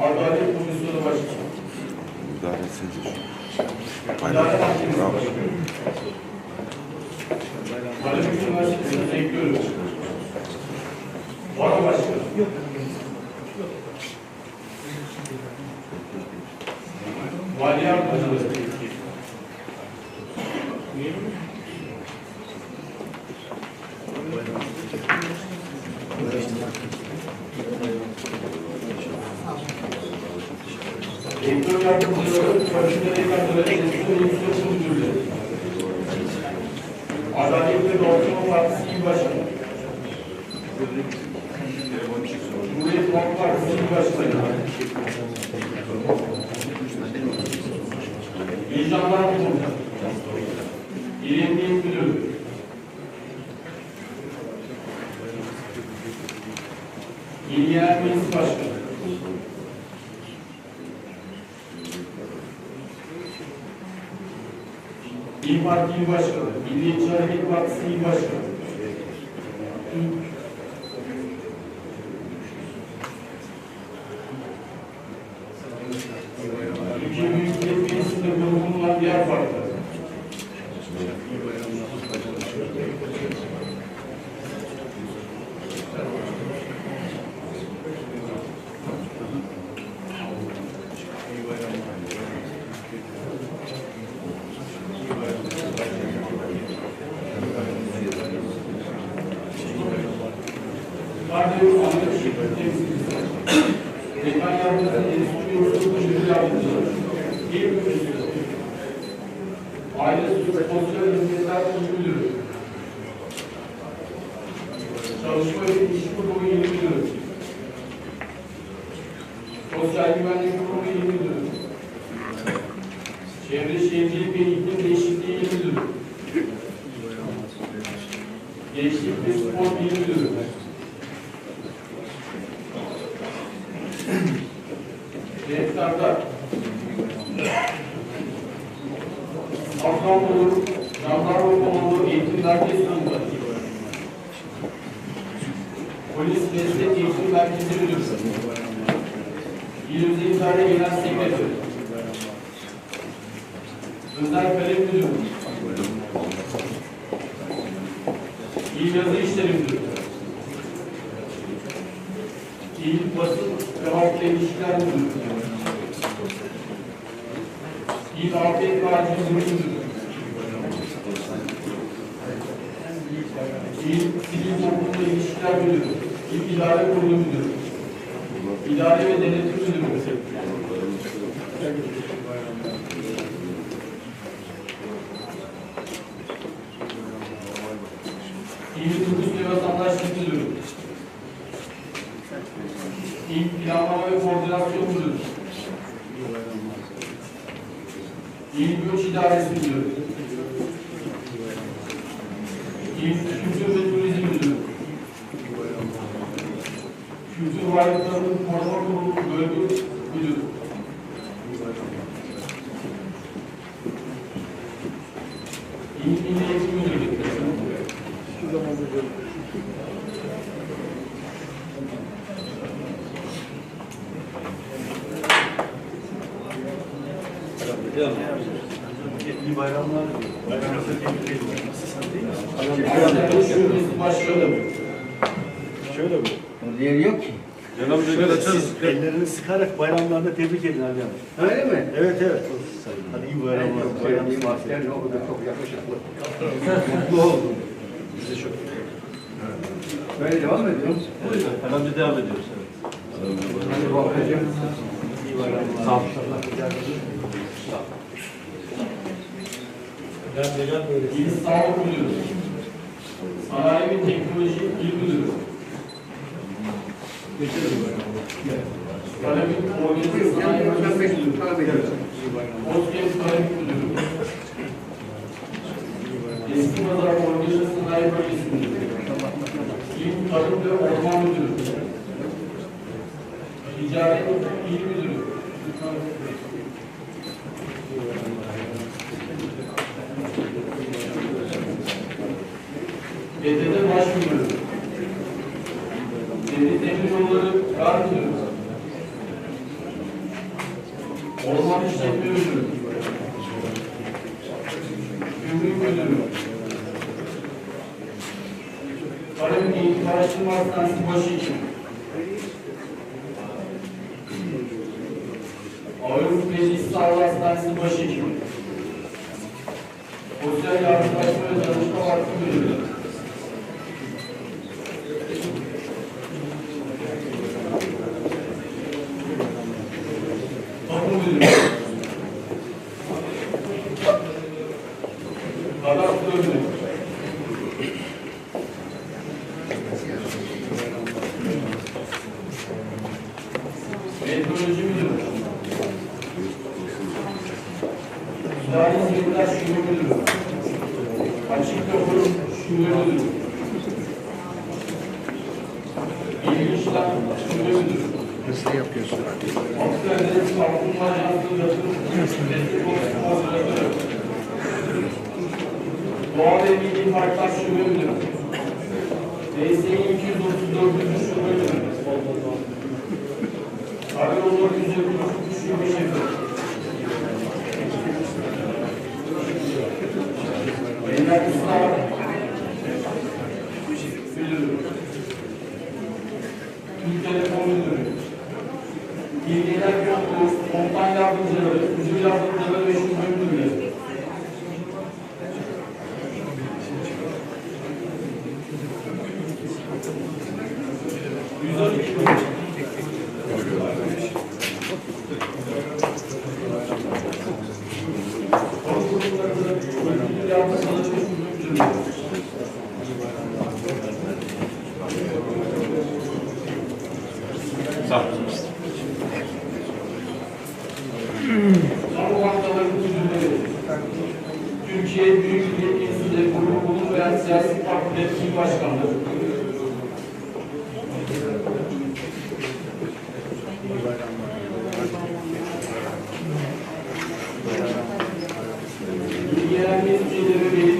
Adalet Komisyonu Başkanı. Adalet Bravo. Başkanı. Rektör yardımcıları, fakülte dekanları, enstitü üniversitesi müdürleri. Adalet ve Doğrulama Partisi İl Başkanı. Cumhuriyet Halk Partisi İl Başkanı. İl Jandarma Komutanı. İl Emniyet Müdürü. İl Genel Meclis Başkanı. İYİ Parti İl Başkanı, Milliyetçi Hareket Partisi İl Başkanı. Dekan Yardımcısı Enstitü Yurtsu Müdür Yardımcıları. İl Müdürü. Aile Sosyal Hizmetler İl Müdürü. Çalışma ve İş Kurumu İl Müdürü. Sosyal Güvenlik Kurumu İl Müdürü. Çevre Şehircilik ve İklim Değişikliği İl Müdürü. Gençlik ve Spor İl Müdürü. Afganlı, Jandarma Komando Eğitim Merkezi Komutanı. Polis Meslek Eğitim Merkezi Müdürü. İl Özel İdare Genel Sekreteri. Özel Kalem Müdürü. İl Yazı İşleri Müdürü. İl Basın ve Halkla İlişkiler Müdürü. İl ve Acil Müdürü. İl Sivil Toplumla İlişkiler Müdürü. İl İdare Kurulu Müdürü. İdare ve Denetim Müdürü. İl Nüfus ve Vatandaşlık Müdürü. İl Planlama ve Koordinasyon Müdürü. İl Göç İdaresi Müdürü. İl Kültür ve Turizm Müdürü. Kültür Varlıklarının Koruma Kurulu Bölge Müdürü. İl Milli Eğitim Müdürü. İyi bayramlar. Bayramınızı tebrik ediyorum. Nasılsın değil mi? Başkanı. Şöyle mi? Diğeri yok ki. Şöyle siz ellerini sıkarak bayramlarını tebrik edin Ali Hanım. Öyle mi? Evet evet. Hadi iyi bayramlar. Çok Bayram sevdiğim asker ne oldu çok yakışıklı. mutlu oldum. Biz de çok. Böyle devam ediyoruz. Buyurun. Herhalde devam ediyoruz. Hadi bakacağım. İyi bayramlar. Sağ olun. İl Sağlık Müdürü. Sanayi ve Teknoloji İl Müdürü. Karabük Organize Sanayi Müdürü. Bozkent Karabük Müdürü. Eski Pazar Organize Sanayi Bölgesi Müdürü. İl Tarım ve Orman Müdürü. Ticaret İl Müdürü. znaleźć numer na zgłosić. O, już wiedzieć cały raz na zgłosić. Meteoroloji Müdürü, İdari Hizmetler Şube Müdürü, Açık Kapı Şube Müdürü, İlgi İşlem Şube Müdürü, Nasıl yapıyorsun? Akdeniz Kalkınma Ajansı Yatırım Destek Ofisi Koordinatörü, Doğa ve Milli Parklar Şube Müdürü, DSİ 234. Şube Müdürü, Karayolları 173 Şube Şefi, Beyler İslam Müdürü, Türk Telekom Müdürü, Bilgiler Yokluğu, Komutan Yardımcıları, Müdür Yardımcıları ve Şube Müdürleri, Yüz on iki Müdür Yardımcıları ve Şube Müdürleri. Bankalarının müdürleri, Türkiye Büyük Millet Meclisi'nde grubunun veya siyasi partilerin il başkanları, bilgilenme üyeleri ve